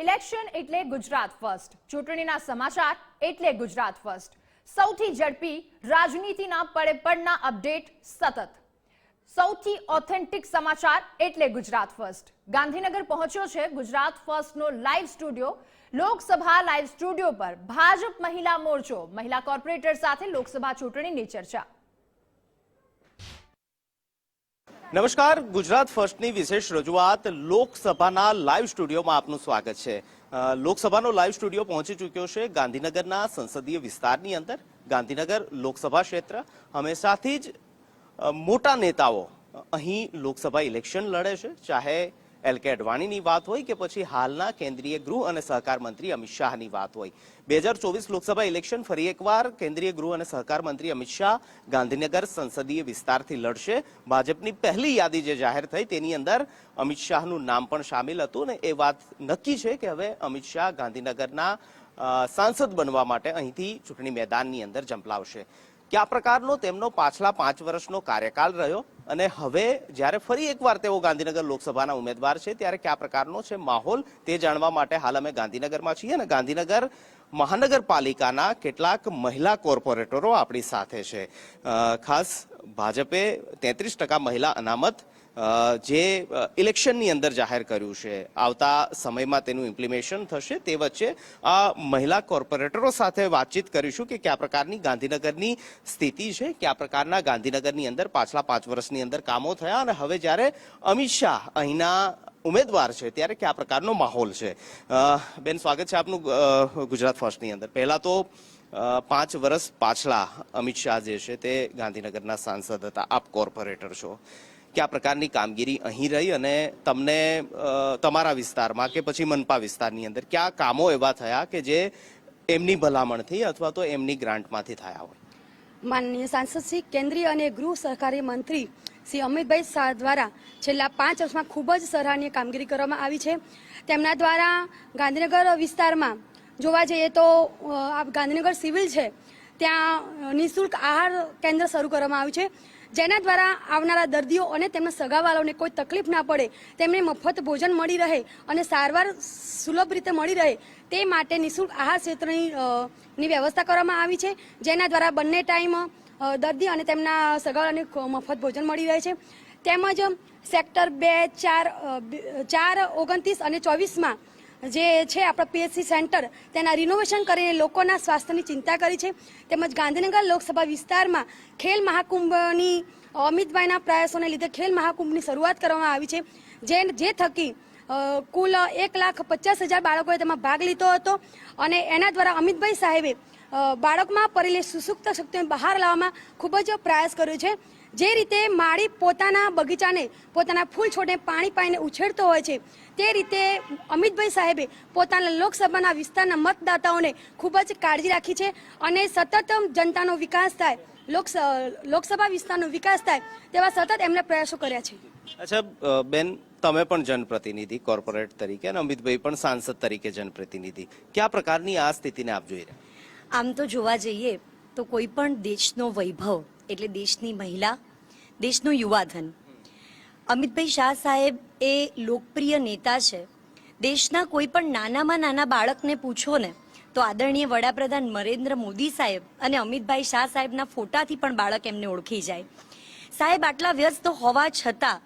Election એટલે Gujarat first. ચૂંટણીના સમાચાર એટલે ગુજરાત ફર્સ્ટ. સૌથી ઝડપી રાજનીતિના પડે પડના અપડેટ સતત. સૌથી ઓથેન્ટિક સમાચાર એટલે ગુજરાત ફર્સ્ટ. ગાંધીનગર પહોંચ્યો છે Gujarat ફર્સ્ટનો live studio. Lok Sabha live studio પર ભાજપ મહિલા મોરચો. મહિલા કોર્પોરેટર સાથે લોકસભા ચૂંટણીની ચર્ચા. નમસ્કાર, ગુજરાત ફર્સ્ટની વિશેષ રજૂઆત લોકસભાના લાઈવ સ્ટુડિયોમાં આપનું સ્વાગત છે. લોકસભાનો લાઈવ સ્ટુડિયો પહોંચી ચૂક્યો છે ગાંધીનગરના સંસદીય વિસ્તારની અંદર. ગાંધીનગર લોકસભા ક્ષેત્ર. હંમેશાથી જ મોટા નેતાઓ અહીં લોકસભા ઇલેક્શન લડે છે. ચાહે એલ કે અડવાણીની વાત હોય કે પછી હાલના કેન્દ્રીય ગૃહ અને સહકાર મંત્રી અમિત શાહની વાત હોય. બે હજાર ચોવીસ લોકસભા ઇલેક્શન ફરી એકવાર કેન્દ્રીય ગૃહ અને સહકાર મંત્રી અમિત શાહ ગાંધીનગર સંસદીય વિસ્તારથી લડશે. ભાજપની પહેલી યાદી જે જાહેર થઈ તેની અંદર અમિત શાહનું નામ પણ સામેલ હતું ને એ વાત નક્કી છે કે હવે અમિત શાહ ગાંધીનગરના સાંસદ બનવા માટે અહીંથી ચૂંટણી મેદાનની અંદર ઝંપલાવશે. કયા પ્રકારનો તેમનો પાછલા પાંચ વર્ષનો કાર્યકાળ રહ્યો અને હવે જ્યારે ફરી એકવાર તેઓ ગાંધીનગર લોકસભાના ઉમેદવાર છે, ત્યારે કયા પ્રકારનો છે માહોલ તે જાણવા માટે હાલ અમે ગાંધીનગરમાં છીએ અને ગાંધીનગર મહાનગરપાલિકાના કેટલાક મહિલા કોર્પોરેટરો આપણી સાથે છે. ખાસ ભાજપે તેત્રીસ ટકા મહિલા અનામત જે ઇલેક્શનની અંદર જાહેર કર્યું છે, આવતા સમયમાં તેનું ઇમ્પ્લિમેશન થશે તે વચ્ચે આ મહિલા કોર્પોરેટરો સાથે વાતચીત કરીશું કે કયા પ્રકારની ગાંધીનગરની સ્થિતિ છે, કયા પ્રકારના ગાંધીનગરની અંદર પાછલા પાંચ વર્ષની અંદર કામો થયા અને હવે જ્યારે અમિત શાહ અહીંના ઉમેદવાર છે ત્યારે કયા પ્રકારનો માહોલ છે. બેન સ્વાગત છે આપનું ગુજરાત ફર્સ્ટની અંદર. પહેલાં તો પાંચ વર્ષ પાછલા અમિત શાહ જે છે તે ગાંધીનગરના સાંસદ હતા. આપ કોર્પોરેટર છો. કયા પ્રકારની કામગીરી અહીં રહી અને તમને તમારા વિસ્તારમાં કે પછી મનપા વિસ્તારની અંદર કયા કામો એવા થયા કે જે એમની ભલામણથી અથવા તો એમની ગ્રાન્ટમાંથી થયા હોય? માનનીય સાંસદ શ્રી, કેન્દ્રીય અને ગૃહ સહકારી મંત્રી શ્રી અમિતભાઈ શાહ દ્વારા છેલ્લા પાંચ વર્ષમાં ખૂબ જ સરાહનીય કામગીરી કરવામાં આવી છે. તેમના દ્વારા ગાંધીનગર વિસ્તારમાં જોવા જઈએ તો ગાંધીનગર સિવિલ છે. ત્યાં નિઃશુલ્ક આહાર કેન્દ્ર શરૂ કરવામાં આવ્યું છે. જેના દ્વારા આવનારા દર્દીઓ અને તેમના સગાવાળાઓને કોઈ તકલીફ ના પડે, તેમને મફત ભોજન મળી રહે અને સારવાર સુલભ રીતે મળી રહે, તે માટે નિઃશુલ્ક આહાર ક્ષેત્રની વ્યવસ્થા કરવામાં આવી છે, જેના દ્વારા બંને ટાઈમ દર્દી અને તેમના સગાવાળાને મફત ભોજન મળી રહે છે. તેમજ સેક્ટર બે, ચાર ચાર, ઓગણત્રીસ અને ચોવીસમાં જે છે આપણા પીએચસી સેન્ટર, તેના રિનોવેશન કરીને લોકોના સ્વાસ્થ્યની ચિંતા કરી છે. તેમજ ગાંધીનગર લોકસભા વિસ્તારમાં ખેલ મહાકુંભની, અમિતભાઈના પ્રયાસોને લીધે ખેલ મહાકુંભની શરૂઆત કરવામાં આવી છે. જે જે થકી કુલ એક લાખ પચાસ હજાર બાળકોએ તેમાં ભાગ લીધો હતો અને એના દ્વારા અમિતભાઈ સાહેબે બાળકમાં પડેલી સુસુપ્ત શક્તિઓને બહાર લાવવામાં ખૂબ જ પ્રયાસ કર્યો છે. જે રીતે માળી પોતાના બગીચાને પોતાના ફૂલ છોડને પાણી પાઈને ઉછેરતો હોય છે તે રીતે અમિતભાઈ સાહેબે પોતાના લોકસભાના વિસ્તારના મતદાતાઓને ખૂબ જ કાળજી રાખી છે અને સતત જનતાનો વિકાસ થાય લોકસ લોકસભા વિસ્તારનો વિકાસ થાય તેવા સતત એમણે પ્રયાસો કર્યા છે. અચ્છા બેન તમે પણ જનપ્રતિનિધિ કોર્પોરેટ તરીકે અને અમિતભાઈ પણ સાંસદ તરીકે જનપ્રતિનિધિ. કયા પ્રકારની આ સ્થિતિને આપ જોઈ રહ્યા? આમ તો જોવા જઈએ તો કોઈ પણ દેશનો વૈભવ એટલે દેશની મહિલા, દેશનું યુવાધન. અમિતભાઈ શાહ સાહેબ એ લોકપ્રિય નેતા છે. દેશના કોઈ પણ નાનામાં નાના બાળકને પૂછો ને, તો આદરણીય વડાપ્રધાન નરેન્દ્ર મોદી સાહેબ અને અમિતભાઈ શાહ સાહેબના ફોટાથી પણ બાળક એમને ઓળખી જાય. સાહેબ, આટલા વ્યસ્ત હોવા છતાં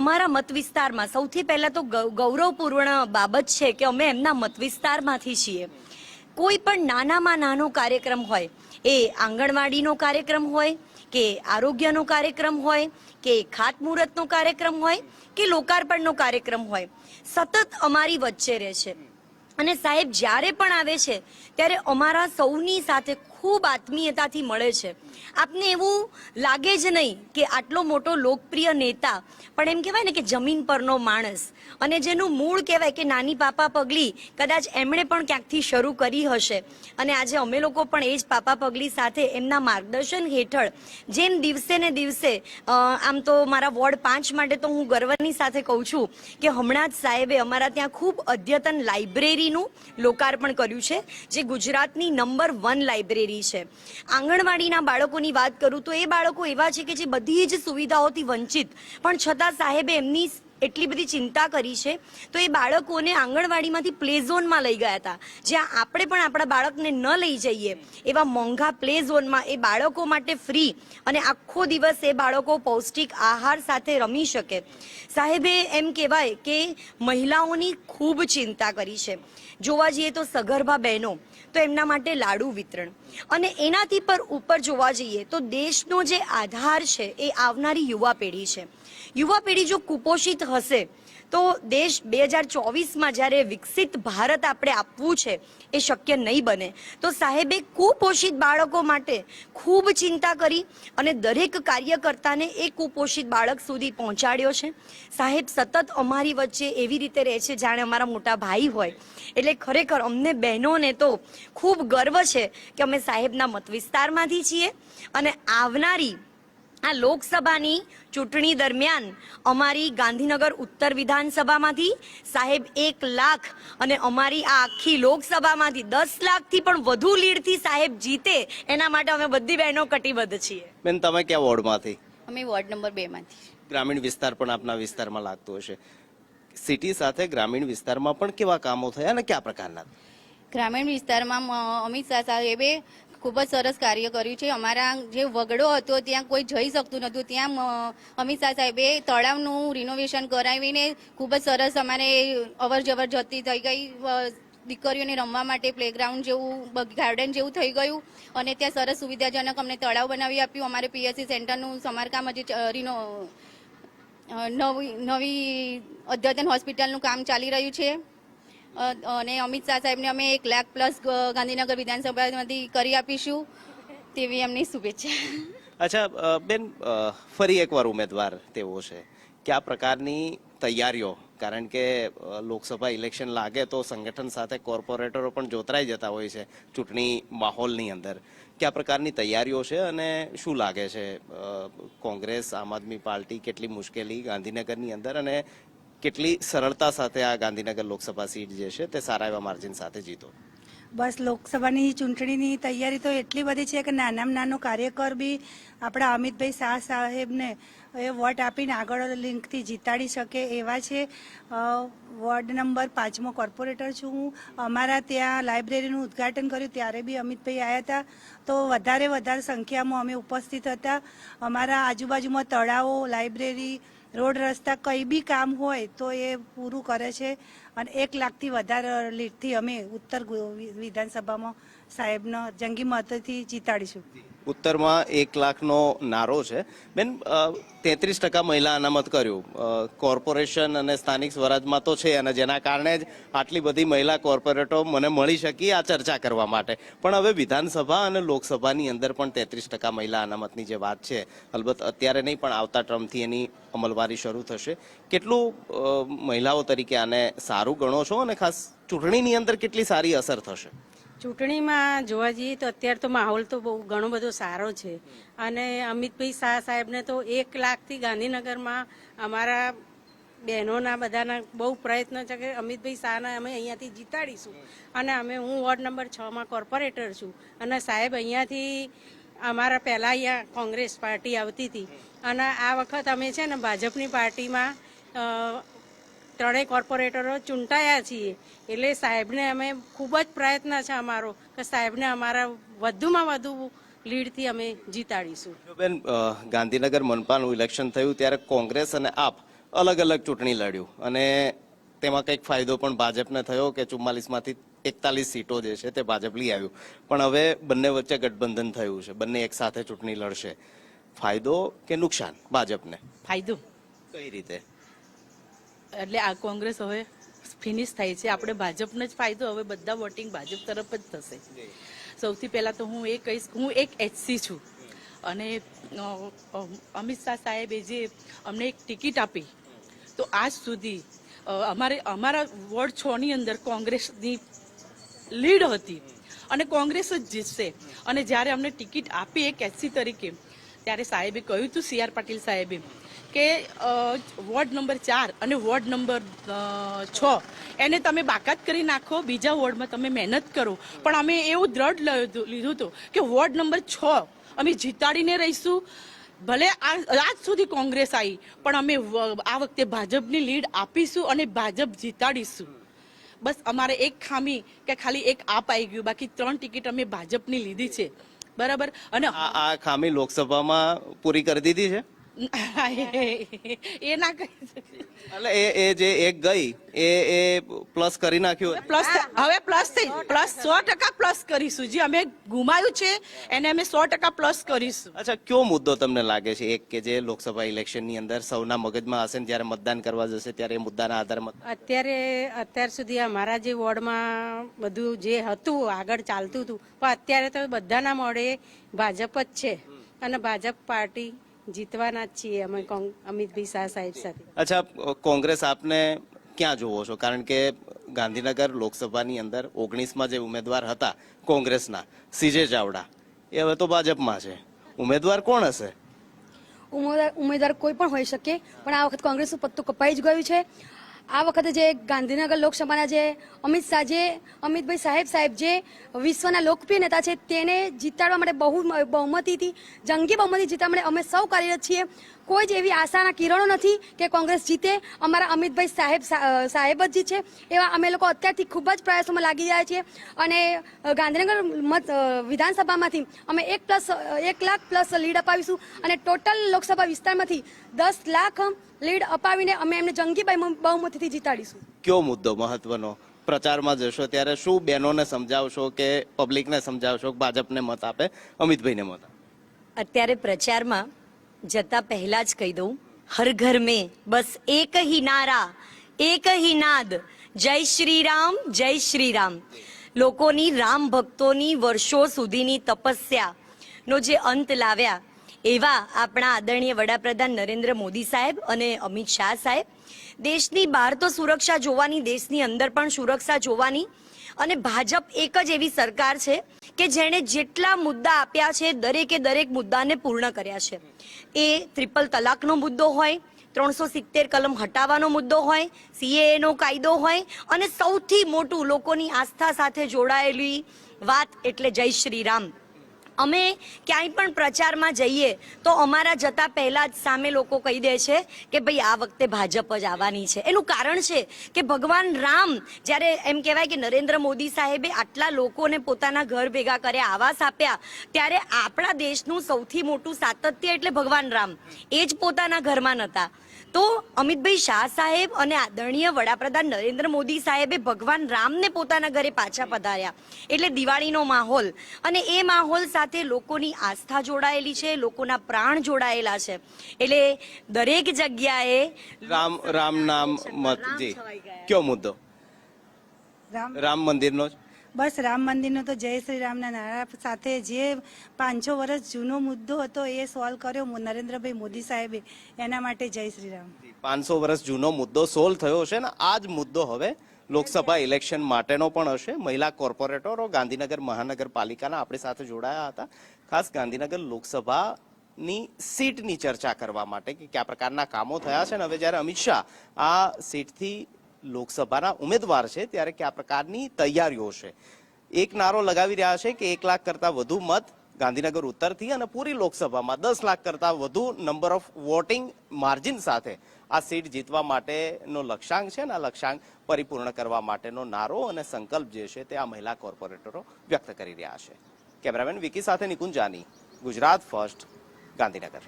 અમારા મત વિસ્તારમાં સૌથી પહેલાં તો ગૌરવપૂર્ણ બાબત છે કે અમે એમના મત વિસ્તારમાંથી છીએ. કોઈ પણ નાનામાં નાનો કાર્યક્રમ હોય, એ આંગણવાડીનો કાર્યક્રમ હોય કે આરોગ્યનો કાર્યક્રમ હોય, કે ખાતમુહૂર્તનો કાર્યક્રમ હોય, કે લોકાર્પણનો કાર્યક્રમ હોય. સતત અમારી વચ્ચે રહે છે. અને સાહેબ, જ્યારે પણ આવે છે, ત્યારે અમારા સૌની સાથે ખૂબ આત્મીયતાથી મળે છે. આપને એવું લાગે જ નહીં કે આટલો મોટો લોકપ્રિય નેતા, પણ એમ કહેવાય ને કે જમીન પરનો માણસ અને જેનું મૂળ કહેવાય કે નાની પાપા પગલી, કદાચ એમણે પણ ક્યાંકથી શરૂ કરી હશે. અને આજે અમે લોકો પણ એ જ પાપા પગલી સાથે એમના માર્ગદર્શન હેઠળ જેમ દિવસે ને દિવસે આમ તો મારા વોર્ડ પાંચ માટે તો હું ગર્વની સાથે કહું છું કે હમણાં જ સાહેબે અમારા ત્યાં ખૂબ અદ્યતન લાઇબ્રેરીનું લોકાર્પણ કર્યું છે, જે ગુજરાતની નંબર વન લાઇબ્રેરી છે. આંગણવાડીના બાળકોની વાત કરું તો એ બાળકો એવા છે કે જે બધી જ સુવિધાઓથી વંચિત. પણ છતાં સાહેબે એમની એટલી બધી ચિંતા કરી છે. તો એ બાળકોને આંગણવાડીમાંથી પ્લે ઝોનમાં લઈ ગયા હતા. જ્યાં આપણે પણ આપણા બાળકને ન લઈ જઈએ, એવા મોંઘા પ્લે ઝોનમાં એ બાળકો માટે ફ્રી અને આખો દિવસ એ બાળકો પૌષ્ટિક આહાર સાથે રમી શકે. સાહેબે એમ કહેવાય કે મહિલાઓની ખૂબ ચિંતા કરી છે. જોવા જઈએ તો સગર્ભા બહેનો, તો એમના માટે લાડુ વિતરણ. અને એનાથી પર ઉપર જોવા જઈએ તો દેશનો જે આધાર છે એ આવનારી યુવા પેઢી છે. યુવા પેઢી જો કુપોષિત હશે, તો દેશ બે હજાર ચોવીસમાં જ્યારે વિકસિત ભારત આપણે આપવું છે, એ શક્ય નહીં બને. તો સાહેબે કુપોષિત બાળકો માટે ખૂબ ચિંતા કરી અને દરેક કાર્યકર્તાને એ કુપોષિત બાળક સુધી પહોંચાડ્યો છે. સાહેબ, સતત અમારી વચ્ચે એવી રીતે રહે છે, જાણે અમારા મોટા ભાઈ હોય. એટલે ખરેખર અમને બહેનોને તો ખૂબ ગર્વ છે કે અમે સાહેબના મત વિસ્તારમાંથી છીએ અને આવનારી આ લોકસભાની ચૂંટણી દરમિયાન અમારી ગાંધીનગર ઉત્તર વિધાનસભામાંથી સાહેબ એક લાખ અને અમારી આ આખી લોકસભામાંથી દસ લાખથી પણ વધુ લીડથી સાહેબ જીતે એના માટે અમે બધી બહેનો કટિબદ્ધ છીએ. બેન તમે ક્યાં વોર્ડમાંથી? અમે વોર્ડ નંબર બે માંથી. ગ્રામીણ વિસ્તાર પણ આપના વિસ્તારમાં લાગતો હશે. સિટી સાથે ગ્રામીણ વિસ્તારમાં પણ કેવા કામો થયા અને કયા પ્રકારના? ગ્રામીણ વિસ્તારમાં અમિત શાહ સાહેબે ખૂબ જ સરસ કાર્ય કર્યું છે. અમારા જે વગડો હતો, ત્યાં કોઈ જઈ શકતું નહોતું. ત્યાં અમિત શાહ સાહેબે તળાવનું રિનોવેશન કરાવીને ખૂબ જ સરસ અમારે અવર જવર જતી થઈ ગઈ. દીકરીઓને રમવા માટે પ્લેગ્રાઉન્ડ જેવું ગાર્ડન જેવું થઈ ગયું અને ત્યાં સરસ સુવિધાજનક અમને તળાવ બનાવી આપ્યું. અમારે પીએસસી સેન્ટરનું સમારકામ હજી રિનો નવી નવી અદ્યતન હોસ્પિટલનું કામ ચાલી રહ્યું છે. અને અમિત શાહ સાહેબને અમે એક લાખ પ્લસ ગાંધીનગર વિધાનસભામાંથી કરી આપીશું તેવી એમની શુભેચ્છા. અચ્છા બેન ફરી એકવાર ઉમેદવાર તેવો છે. કયા પ્રકારની તૈયારીઓ? કારણ કે લોકસભા ઇલેક્શન લાગે તો સંગઠન સાથે કોર્પોરેટરો પણ જોતરાઈ જતા હોય છે ચૂંટણી માહોલની અંદર. કયા પ્રકારની તૈયારીઓ છે અને શું લાગે છે? કોંગ્રેસ, આમ આદમી પાર્ટી કેટલી મુશ્કેલી ગાંધીનગરની અંદર અને કેટલી સરળતા સાથે આ ગાંધીનગર લોકસભા સીટ જે છે તે સારા એવા માર્જિન સાથે જીતો? બસ લોકસભાની ચૂંટણીની તૈયારી તો એટલી બધી છે કે નાનામાં નાનો કાર્યકર બી આપણા અમિતભાઈ શાહ સાહેબને એ વોટ આપીને આગળ લિંકથી જીતાડી શકે એવા છે. વોર્ડ નંબર પાંચમો કોર્પોરેટર છું હું. અમારા ત્યાં લાઇબ્રેરીનું ઉદ્ઘાટન કર્યું, ત્યારે બી અમિતભાઈ આવ્યા હતા. તો વધારે વધારે સંખ્યામાં અમે ઉપસ્થિત હતા. અમારા આજુબાજુમાં તળાવો, લાઇબ્રેરી રોડ રસ્તા કંઈ બી કામ હોય તો એ પૂરું કરે છે. અને એક લાખથી વધારે લીટથી અમે ઉત્તર વિધાનસભામાં સાહેબનો જંગી મતથી જીતાડીશું. ઉત્તરમાં એક લાખનો નારો છે. બેન તેત્રીસ ટકા મહિલા અનામત કર્યું. કોર્પોરેશન અને સ્થાનિક સ્વરાજમાં તો છે અને જેના કારણે જ આટલી બધી મહિલા કોર્પોરેટો મને મળી શકી આ ચર્ચા કરવા માટે. પણ હવે વિધાનસભા અને લોકસભાની અંદર પણ તેત્રીસ ટકા મહિલા અનામતની જે વાત છે, અલબત્ત અત્યારે નહીં, પણ આવતા ટ્રમથી એની અમલવારી શરૂ થશે. કેટલું મહિલાઓ તરીકે આને સારું ગણો છો? અને ખાસ ચૂંટણીની અંદર કેટલી સારી અસર થશે? ચૂંટણીમાં જોવા જઈએ તો અત્યારે તો માહોલ તો બહુ ઘણો બધો સારો છે. અને અમિતભાઈ શાહ સાહેબને તો એક લાખથી ગાંધીનગરમાં અમારા બહેનોના બધાના બહુ પ્રયત્ન છે કે અમિતભાઈ શાહને અમે અહીંયાથી જીતાડીશું. અને અમે, હું વોર્ડ નંબર છમાં કોર્પોરેટર છું. અને સાહેબ અહીંયાથી અમારા પહેલાં અહીંયા કોંગ્રેસ પાર્ટી આવતી હતી. અને આ વખત અમે છે ને ભાજપની પાર્ટીમાં ત્રણેય કોર્પોરેટરો ચૂંટાયા છીએ. એટલે સાહેબને અમે ખૂબ જ પ્રયત્ન છે અમારો કે સાહેબને અમારા વધુમાં વધુ લીડથી અમે જીતાડીશું. બેન ગાંધીનગર મનપાનું ઇલેક્શન થયું ત્યારે કોંગ્રેસ અને આપ અલગ અલગ ચૂંટણી લડ્યું. અને તેમાં કંઈક ફાયદો પણ ભાજપને થયો કે ચુમ્માલીસમાંથી એકતાલીસ સીટો જે છે તે ભાજપ લઈ આવ્યું. પણ હવે બંને વચ્ચે ગઠબંધન થયું છે. બંને એક સાથે ચૂંટણી લડશે. ફાયદો કે નુકસાન ભાજપને? ફાયદો. કઈ રીતે? એટલે આ કોંગ્રેસ હવે ફિનિશ થાય છે. આપણે ભાજપને જ ફાયદો હવે બધા વોટિંગ ભાજપ તરફ જ થશે. સૌથી પહેલાં તો હું એ કહીશ હું એક એચસી છું. અને અમિત શાહ સાહેબે જે અમને એક ટિકિટ આપી તો આજ સુધી અમારે અમારા વોર્ડ છ ની અંદર કોંગ્રેસની લીડ હતી. અને કોંગ્રેસ જ જીતશે. અને જ્યારે અમને ટિકિટ આપી એક એચસી તરીકે ત્યારે સાહેબે કહ્યું હતું સી આર પાટીલ સાહેબે કે વોર્ડ નંબર ચાર અને વોર્ડ નંબર છ, એને તમે બાકાત કરી નાખો, બીજા વોર્ડમાં તમે મહેનત કરો. પણ અમે એવું દ્રઢ લીધું હતું કે વોર્ડ નંબર છ, અમે જીતાડીને રહીશું. ભલે આજ સુધી કોંગ્રેસ આવી પણ અમે આ વખતે ભાજપની લીડ આપીશું અને ભાજપ જીતાડીશું. બસ અમારે એક ખામી કે ખાલી એક આપ આવી ગયું, બાકી ત્રણ ટિકિટ અમે ભાજપની લીધી છે. બરાબર? અને આ ખામી લોકસભામાં પૂરી કરી દીધી છે? એ ના કહી એટલે એ એ જે એક ગઈ એ એ પ્લસ કરી નાખ્યું. પ્લસ હવે પ્લસ થઈ પ્લસ સો ટકા પ્લસ કરીશું. જે અમે ગુમાયું છે એને અમે સો ટકા પ્લસ કરીશું. અચ્છા કયો મુદ્દો તમને લાગે છે? એક કે જે લોકસભા ઇલેક્શનની અંદર સૌના મગજમાં હશે ને જ્યારે મતદાન કરવા જશે ત્યારે એ મુદ્દાના આધારમાં અત્યારે અત્યાર સુધી અમારા જે વોર્ડમાં બધું જે હતું આગળ ચાલતું હતું પણ અત્યારે તો બધાના મોડે ભાજપ જ છે. અને ભાજપ પાર્ટી જીતવાના જ છીએ અમે અમિતભાઈ શાહ સાહેબ સાથે. અચ્છા કોંગ્રેસ આપને ક્યાં જોવો છો? કારણ કે ગાંધીનગર લોકસભાની અંદર ઓગણીસમાં જે ઉમેદવાર હતા કોંગ્રેસના સીજે ચાવડા એ હવે તો ભાજપમાં છે. ઉમેદવાર કોણ હશે? ઉમેદવાર ઉમેદવાર કોઈ પણ હોઈ શકે પણ આ વખત કોંગ્રેસનું પત્તું કપાઈ જ ગયું છે. આ વખતે જે ગાંધીનગર લોકસભાના જે અમિત શાહ જે, અમિતભાઈ સાહેબ સાહેબ જે વિશ્વના લોકપ્રિય નેતા છે, તેને જીતાડવા માટે બહુ બહુમતીથી જંગી બહુમતી જીતવા માટે અમે સૌ કાર્યરત છીએ. કોઈ જ એવી આશાના કિરણો નથી કે કોંગ્રેસ જીતે, અમારા અમિતભાઈ સાહેબ સાહેબ જ જીતશે, એવા અમે લોકો અત્યારથી ખૂબ જ પ્રયાસોમાં લાગી રહ્યા છીએ. અને ગાંધીનગર મત વિધાનસભામાંથી અમે એક પ્લસ એક લાખ પ્લસ લીડ અપાવીશું. અને ટોટલ લોકસભા વિસ્તારમાંથી દસ લાખ લીડ અપાવીને અમે એમને જંગી બહુ- બહુમતીથી જીતાડીશું. કયો મુદ્દો મહત્વનો? પ્રચારમાં જશો ત્યારે શું બહેનોને સમજાવશો કે પબ્લિકને સમજાવશો કે ભાજપને મત આપે? અમિતભાઈને મત આપે. અત્યારે પ્રચારમાં જતા પહેલા જ કહી દઉં હર ઘર મેં બસ એક હી નારા એક હી નાદ. જય શ્રી રામ જય શ્રી રામ લોકોની રામ ભક્તોની વર્ષો સુધીની તપસ્યાનો જે અંત લાવ્યા એવા આપણા આદરણીય વડાપ્રધાન નરેન્દ્ર મોદી સાહેબ અને અમિત શાહ સાહેબ. દેશની બહાર તો સુરક્ષા જોવાની, દેશની અંદર પણ સુરક્ષા જોવાની અને ભાજપ એક જ એવી સરકાર છે કે જેણે જેટલા મુદ્દા આપ્યા છે, દરેકે દરેક મુદ્દાને પૂર્ણ કર્યા છે. એ ટ્રિપલ તલાકનો મુદ્દો હોય, ત્રણસો સિત્તેર કલમ હટાવવાનો મુદ્દો હોય સીએએનો કાયદો હોય અને સૌથી મોટું લોકોની આસ્થા સાથે જોડાયેલી વાત એટલે જય શ્રી રામ. અમે ક્યાંય પણ પ્રચારમાં જઈએ તો અમારા જતા પહેલાં જ સામે લોકો કહી દે છે કે ભાઈ આ વખતે ભાજપ જ આવવાની છે. એનું કારણ છે કે ભગવાન રામ જ્યારે એમ કહેવાય કે નરેન્દ્ર મોદી સાહેબે આટલા લોકોને પોતાના ઘર ભેગા કર્યા, આવાસ આપ્યા, ત્યારે આપણા દેશનું સૌથી મોટું સાતત્ય એટલે ભગવાન રામ. એ જ પોતાના ઘરમાં નહોતા તો અમિતભાઈ શાહ સાહેબ અને આદરણીય વડાપ્રધાન નરેન્દ્ર મોદી સાહેબે ભગવાન રામને પોતાના ઘરે પાછા પધાર્યા. એટલે દિવાળીનો માહોલ. અને એ માહોલ સાથે લોકોની આસ્થા જોડાયેલી છે લોકોના પ્રાણ જોડાયેલા છે. એટલે દરેક જગ્યાએ રામ રામ નામ મત જી. કયો મુદ્દો? રામ રામ મંદિરનો જ? બસ રામ મંદિરનો તો જય શ્રી રામના નારા સાથે જે પાંચસો વર્ષ જૂનો મુદ્દો હતો એ સોલ્વ કર્યો નરેન્દ્રભાઈ મોદી સાહેબે. એના માટે જય શ્રી રામ. પાંચસો વર્ષ જૂનો મુદ્દો સોલ્વ થયો છે ને આ જ મુદ્દો હવે લોકસભા ઇલેક્શન માટેનો પણ હશે. મહિલા કોર્પોરેટરો ગાંધીનગર મહાનગરપાલિકાના આપણી સાથે જોડાયા હતા. ખાસ ગાંધીનગર લોકસભાની સીટની ચર્ચા કરવા માટે કે કયા પ્રકારના કામો થયા છે ને હવે જ્યારે અમિત શાહ આ સીટથી લોકસભાના ઉમેદવાર છે ત્યારે કયા પ્રકારની તૈયારીઓ છે. એક નારો લગાવી રહ્યા છે કે એક લાખ કરતા વધુ મત ગાંધીનગર ઉત્તરથી અને પૂરી લોકસભામાં દસ લાખ કરતા વધુ નંબર ઓફ વોટિંગ માર્જિન સાથે આ સીટ જીતવા માટેનો લક્ષ્યાંક છે ને આ લક્ષ્યાંક પરિપૂર્ણ કરવા માટેનો નારો અને સંકલ્પ જે છે તે આ મહિલા કોર્પોરેટરો વ્યક્ત કરી રહ્યા છે. કેમેરામેન વિકી સાથે નિકુંજાની, ગુજરાત ફર્સ્ટ, ગાંધીનગર.